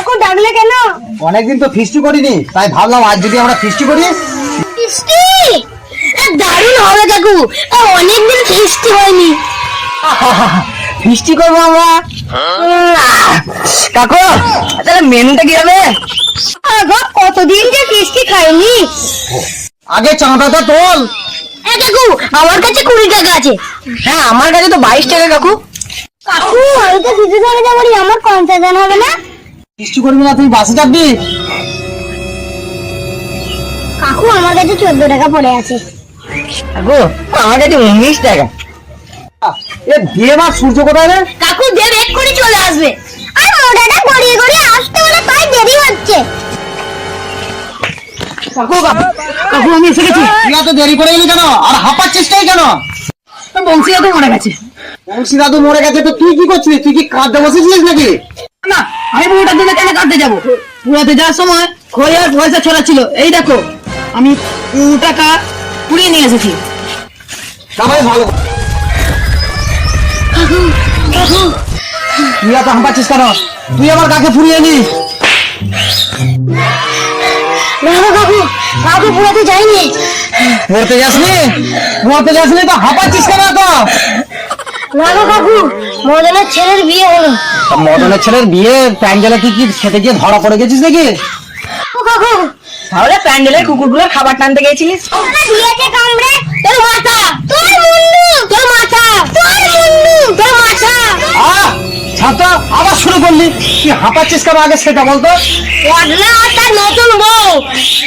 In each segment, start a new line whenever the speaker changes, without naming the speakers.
এখন ডাকলে কেন
অনেকদিন তো ফিস্টি করিনি তাই ভাবলাম আজ যদি আমরা ফিস্টি করি।
ফিস্টি? দারুণ হবে কাকু অনেকদিন ফিস্টি হয়নি।
ফিস্টি করব আমরা? কাকু তাহলে মেনুটা কি হবে?
কতদিন যে ফিস্টি খাইনি?
আগে চাঁদাটা তোল।
এ কাকু আমার কাছে কুড়ি টাকা আছে।
হ্যাঁ আমার কাছে তো বাইশ টাকা কাকু।
কাকু আমি তো কিছু ধরে যাব আমার কনসেশন হবে না?
ফিস্টি করবি না তুই বাসে চাপবি?
কাকু আমার কাছে চোদ্দ টাকা পড়ে আছে।
কাকু আমার কাছে উনিশ টাকা। এ দিয়ে মা সূর্য কোথায় রে?
কাকু দেব এক্ষুনি চলে আসবে। আর মোটাটা গড়িয়ে গড়িয়ে আসতে বলে তাই দেরি হচ্ছে।
কাকু কাকু। এসে গেছি তুই এত দেরি করে গেলি কেন আর হাঁপাচ্ছিসটাই কেন বংশী দাদু মরে গেছে বংশী দাদু মরে গেছে তো তুই কি করছিস তুই কি কাঁদতে বসেছিলিস নাকি
না আমি পুরোটার জন্য কেন কাটতে যাব পুরাতে যাওয়ার সময় খই আর পয়সা ছড়া ছিল এই দেখো আমি পুরো টাকা কুড়িয়ে নিয়ে এসেছি
সবাই ভালো তুই এত হাঁপাচ্ছিস কেন তুই আমার কাকে ফুরিয়ে নি
না গো কাকু কাকু পুরাতে যাইনি
পড়তে যাসনি? পড়তে যাসনি তো হাঁপাচ্ছিস কেন এত?
না গো কাকু মদনের ছেলের বিয়ে হলো।
মদনের ছেলের বিয়ে প্যান্ডেলে কি কি খেতে গিয়ে ধরা পড়ে গেছিস নাকি?
ও কাকু
তাহলে প্যান্ডেলের কুকুরগুলো খাবার টানতে গেছিলিস।
দিয়েছে কামড়ে তোর মাথা তোর মুন্ডু তোর মাথা তোর
শুরু তুই হাঁপাচ্ছিস কেন আগে সেটা বলতো?
পটলা আর তার নতুন বউ।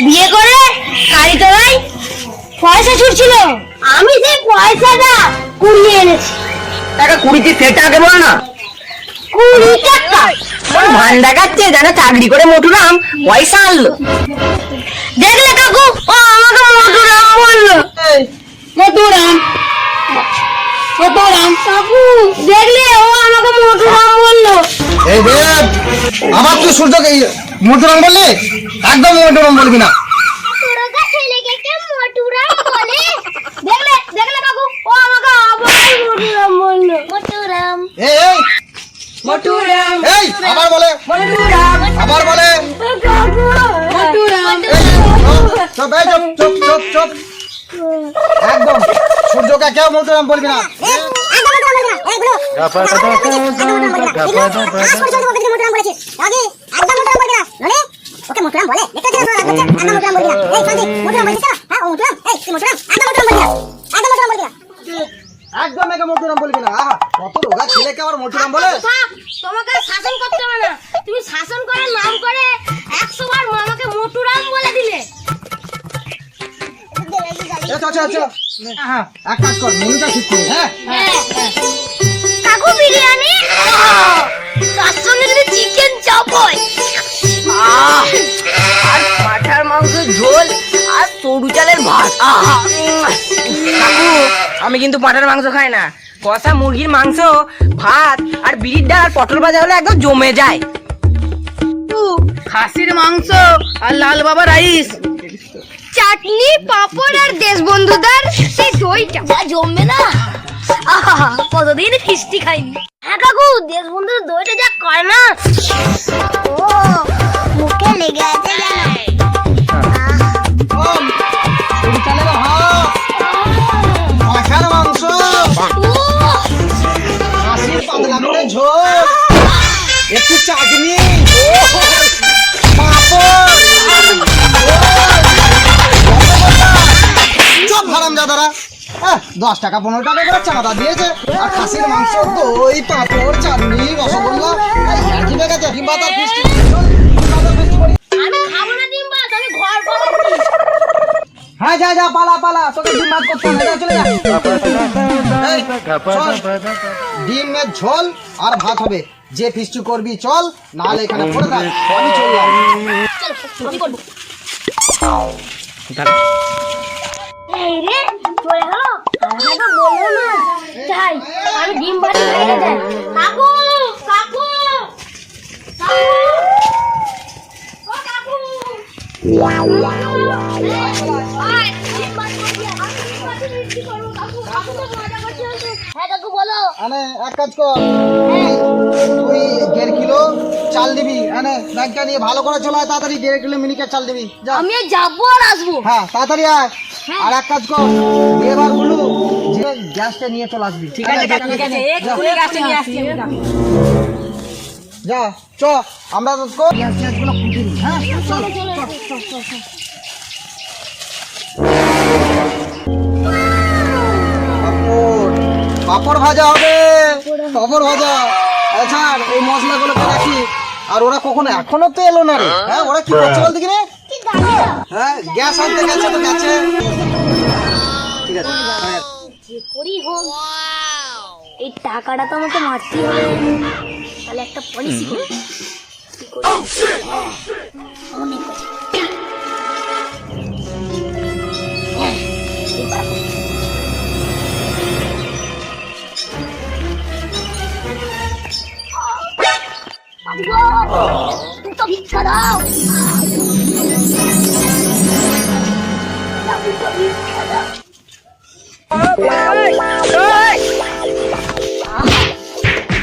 বিয়ে করে গাড়ি তোলাই পয়সা ছুটছিল। আমি সেই পয়সাটা কুড়িয়ে এনেছি।
টাকা কুড়িতে সেটা আগে বল না।
কুড়ি টাকা।
ভান দেখাচ্ছে যেন চাকরি করে মোটুরাম পয়সা আনলো।
দেখলে কাকু ও আমাকে মধুরাম বলল।
মটুরাম
কাকু দেখলে ও আমাকে মধুরাম বলল।
এই দেব আবার তুই সূর্যকে মধুরম বললি একদম মধুরম বলবি না।
তোরকা ছেলেকে কে মটুরাম বলে দেখলে দেখলে কাকু ও আমাকে আবার মটুরাম
এই এই।
মটুরাম
এই আবার বলে।
মটুরাম
আবার বলে। চুপ চুপ চুপ চুপ। একদম। সূর্যকে কেউ মধুরম বলবি না একদম একে মধুরম বলবি না কত রোগা ছেলেকে আবার মধুরম বলে
শাসন করতে হবে না তুমি শাসন করার নাম করে একশো বার আমাকে মোটুরাম বলে দিলে
চ। হ্যাঁ, এক কাজ কর মেনুটা ঠিক করি হ্যাঁ।
কাকু বিরিয়ানি? তার সঙ্গে যদি চিকেন চাপ হয়।
আর পাঠার ঝোল আর সরু চালের ভাত! কাকু আমি কিন্তু পাঠার মাংস খাই না। কষা মুরগির মাংস ভাত আর বিড়ির ডাল আর পটল ভাজা হলে একদম জমে যায়। খাসির মাংস আর লাল বাবা রাইস।
চাটনি পাপড় আর দেশ বন্ধুদার সেই দইটা। যা জমবে না? আহা কতদিন ফিস্টি খাইনি। হ্যাঁ কাকু দেশ বন্ধুর দইটা যা করে না। ও মুখে লেগে আছে
একটু চাটনি। দশ টাকা পনেরো টাকা করে চাঁদা দিয়েছে। আর খাসির মাংস দই পাঁপড় চাটনি রসগোল্লা এই আর কি বেগেছে কিংবা তার ফিস্টি
আমি খাব না ডিম ভাত আমি ঘর পাবো
হ্যাঁ যা যা পালা পালা তোকে ডিম ভাত করতে হবে চলে যা। ডিমের ঝোল আর ভাত হবে। যে ফিস্টু করবি চল নাহলে এখানে পড়ে থাক আমি চললাম
আমি করব। এই রে চলে গেল? আমাকে তো বলল না। যাই আমি ডিম বাড়ি খাইয়ে যাই কাকু কাকু হ্যাঁ
এক কাজ কর। তুই দেড় কিলো চাল দিবি। আনে ব্যাগটা নিয়ে ভালো করে চলে তাড়াতাড়ি দেড় কিলো মিনিকেট চাল দিবি।
আমি যাব আর আসব।
হ্যাঁ তাড়াতাড়ি আয়। আর এক কাজ কর এবার বলু যে গ্যাসটা নিয়ে চলে আসবি।
ঠিক আছে ঠিক আছে এক্ষুনি গাছটা নিয়ে আসছি
যা চ আমরা তো গ্যাস গ্যাসগুলো খুঁজে নিই হ্যাঁ? চল পাপড় ভাজা হবে। পাপড় ভাজা। আচ্ছা এই মশলাগুলোকে রাখি। আর ওরা কখনো এখনও তো এলো না রে। হ্যাঁ ওরা কি করছে বলতে কি রে হ্যাঁ গ্যাস আনতে গেছে তো গেছে ঠিক আছে হ্যাঁ।
যে করি হোক এই টাকাটা তো আমাকে মারতেই হবে। তাহলে একটা পলিসি করি। অনেক আছে। তো ভিক্ষা দাও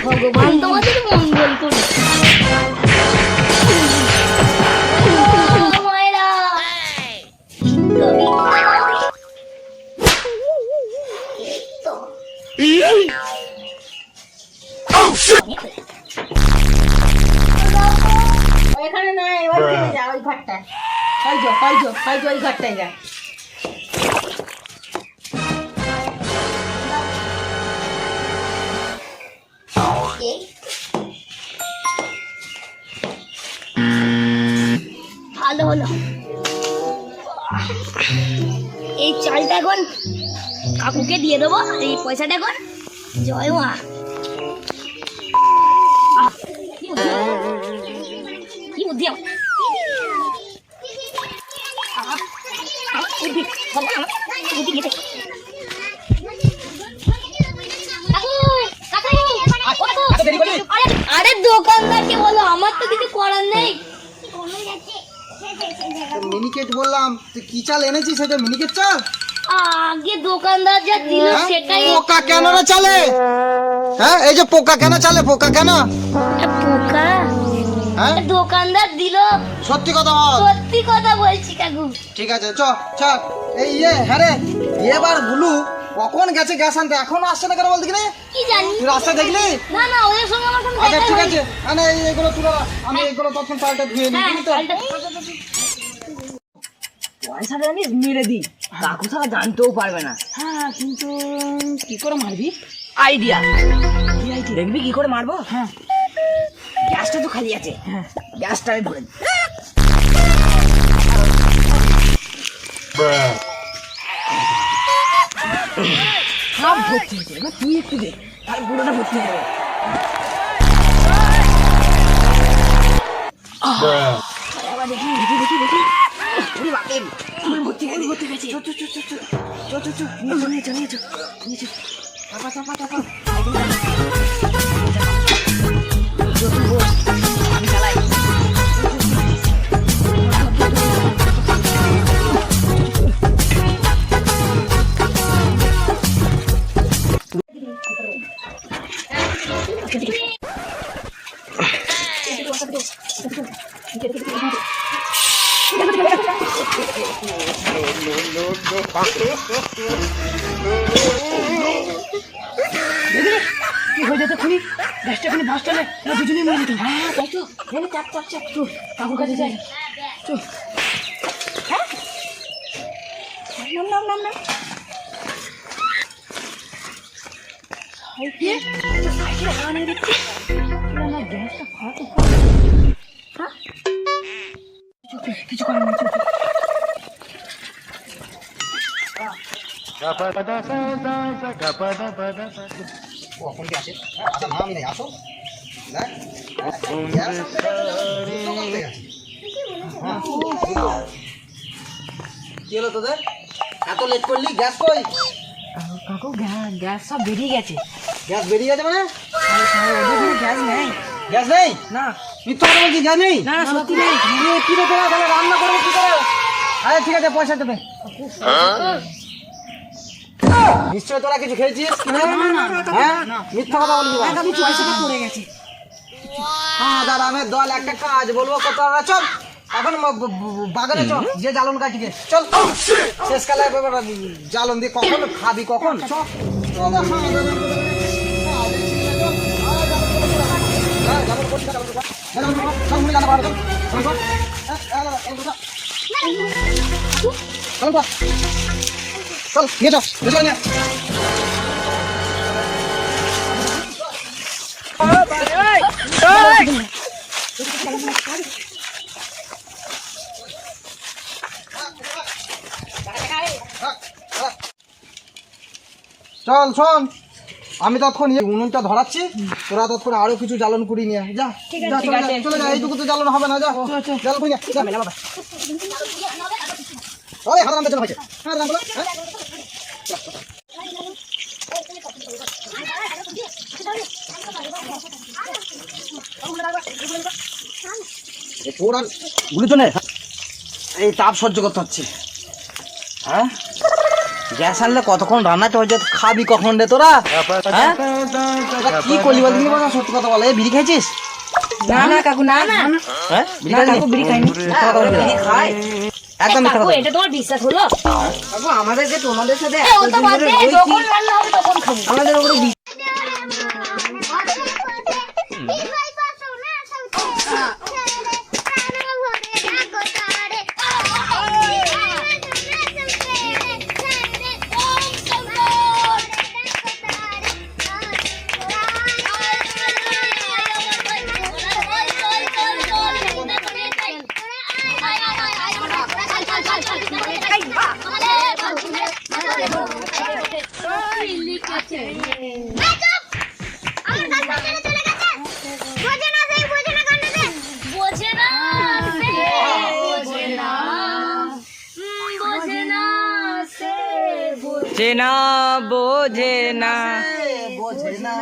ভগবান তোমাদের মঙ্গল করুন
ওই যো ঘরটায় যা
ভালো হলো। এই চালটা এখন কাকুকে দিয়ে দেবো এই পয়সাটা এখন জয় মা। কি বুদ্ধি? কি আরে, দোকানদারকে বলো? আমার তো কিছু করার নেই।
মিনিকেট বললাম তুই কি চাল এনেছিস সেটা মিনিকেট চাল?
আগে দোকানদার যা দিল
হ্যাঁ?
সেটাই
পোকা কেন না চালে? হ্যাঁ? এই যে পোকা কেন চালে? পোকা কেন? হ্যাঁ?
দোকানদার দিল।
সত্যি কথা বল।
সত্যি কথা বলছি কাকু।
ঠিক আছে চ চল এই ইয়ে হ্যাঁ রে এবার গুলু কখন গেছে গ্যাস আনতে? এখনও আসছে না কেন বলতে কি
কি জানি।
তুই রাস্তা দেখলি?
না না ওদের সঙ্গে আমার কোনো
আচ্ছা ঠিক আছে। আরে এই এগুলো তুলো আমি এগুলো তখন চালটা ধুয়ে নিই
হ্যাঁ
তো?
চালটা-
পয়সাটা জানিস মেরে দি কাকু ছাড়া জানতেও পারবে না। হ্যাঁ কিন্তু কি করে মারবি? আইডিয়া দেখবি কি করে মারবো? হ্যাঁ। গ্যাসটা তো খালি আছে। হ্যাঁ। গ্যাসটা আমি ভরে সব ভর্তি হয়েছে এবার তুই একটু দেখ তার গুঁড়োটা ভর্তি হয়ে যাবে দেখি দেখি দেখি দেখি। 우리 막내 우리 못해 우리 못해 가지 저저저저저저저 정해져 정해져 정해져 হয়ে যেত খুনি। গ্যাসটা এখানে ভাস চলে দুজনেই মরে যেত। হ্যাঁ তাই তো। এখানে চাপ চাপ চাপ। চল, কাকুর কাছে যাই। চল। হ্যাঁ? নাম নাম নাম নাম। কিছু করার নেই Da ba.
কখন কি আসে আচ্ছা নেই আসো। দেখ। কি হলো তোদের? এত লেট করলি? গ্যাস কই?
কাকু গ্যাস গ্যাস সব বেরিয়ে গেছে।
গ্যাস বেরিয়ে গেছে মানে?
গ্যাস নেই।
গ্যাস নেই?
না।
মিথ্যা কথা বলছি গ্যাস নেই?
না সত্যি নেই।
কি রে তোরা? তাহলে রান্না করব কি করে? আরে ঠিক আছে পয়সা দেবে। নিশ্চয় তোরা কিছু খেয়েছিস হ্যাঁ মিথ্যা কথা বলবি না।
পয়সাটা পড়ে গেছে
হ্যাঁ দাদা আমি দল একটা কাজ বলব কত চল এখন বাগানে চল যে জ্বালন কাটিকে চল শেষকালে এবার জ্বালন দিয়ে কখন খাবি কখন চল চল চল। নিয়ে চল চল নিয়ে চল শোন আমি ততক্ষণ ইয়ে উনুনটা ধরাচ্ছি তোরা ততক্ষণ আরও কিছু জ্বালন করি নিয়ে যা চলে যা, এইটুকু তো জ্বালন হবে না যা। জ্বালন করি যা। ওই হাত রান্না চলো ভাই হাত রান্না বলো, হ্যাঁ? তো নেই এই তাপ সহ্য করতে হচ্ছে। হ্যাঁ? গ্যাস আনলে কতক্ষণ রান্নাটা হয়ে যেত খাবি কখন রে তোরা? হ্যাঁ? কি করলি বল? সত্যি কথা বলে। বিড়ি খেয়েছিস
না না কাকু না না।
হ্যাঁ? বিড়ি খাইনি?
বিড়ি খাই।
একদম মিথ্যা কথা
এটা তোমার বিশ্বাস হলো?
বাবু আমাদের যে তোমাদের সাথে
যখন রান্না হবে তখন খাব।
আমাদের উপরে বি-
উম, বোঝে না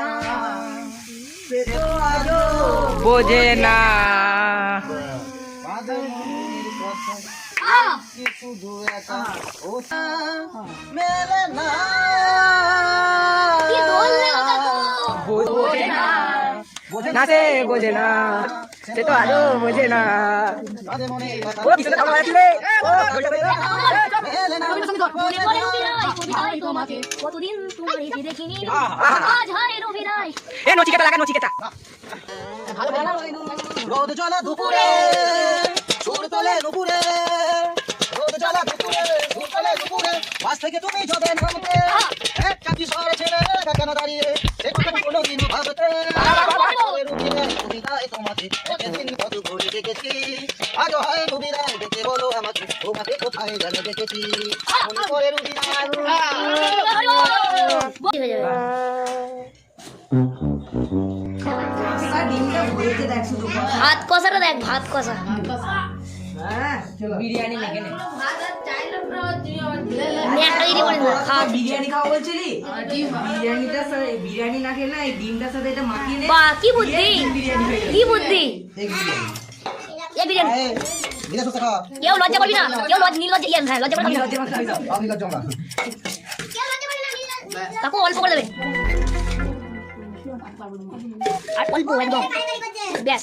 বোঝে
যে না
শুধু একা মেলে?
বোঝে না বোঝে না সে তো আজও বোঝে না। এ নচিকেতা লাগা নচিকেতা।
রোদ জ্বলা দুপুরে সুর তোলে নুপুরে রোদ জ্বলা দুপুরে সুর তোলে নুপুরে পাশ থেকে তুমি যাবে নামতে। একা কেন দাঁড়িয়ে? সে কথা ভাবতে। কবিতায় তোমাকে একদিন কত ঘুরে দেখেছি। আজ হয় রুবিরায় দেখে বলো আমাকে তোমাকে কোথায় জানে দেখেছি। মনে করে
ভাত কষাটা দেখ ভাত কষা।
বিরিয়ানি লেগে নে। বিরিয়ানি খাওয়া বলছিলি? বিরিয়ানিটার সাথে বিরিয়ানি না খেয়ে এই ডিমটার সাথে এটা মাখিয়ে নে।
বা কি বুদ্ধি? কি বুদ্ধি? এ বিরিয়ানি।
এই বিরিয়ানি খাওয়া।
কেউ লজ্জা করবি না কেউ লজ্জা নির্লজ্জা ইয়ে হ্যাঁ লজ্জা করবি
আমি লজ্জা না।
কাকু অল্প করে দেবে। আর অল্প একদম। ব্যাস।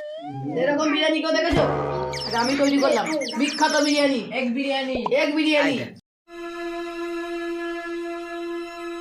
এরকম বিরিয়ানি কেউ দেখেছ? এটা আমি তৈরি করলাম। বিখ্যাত বিরিয়ানি। এক বিরিয়ানি। এক বিরিয়ানি।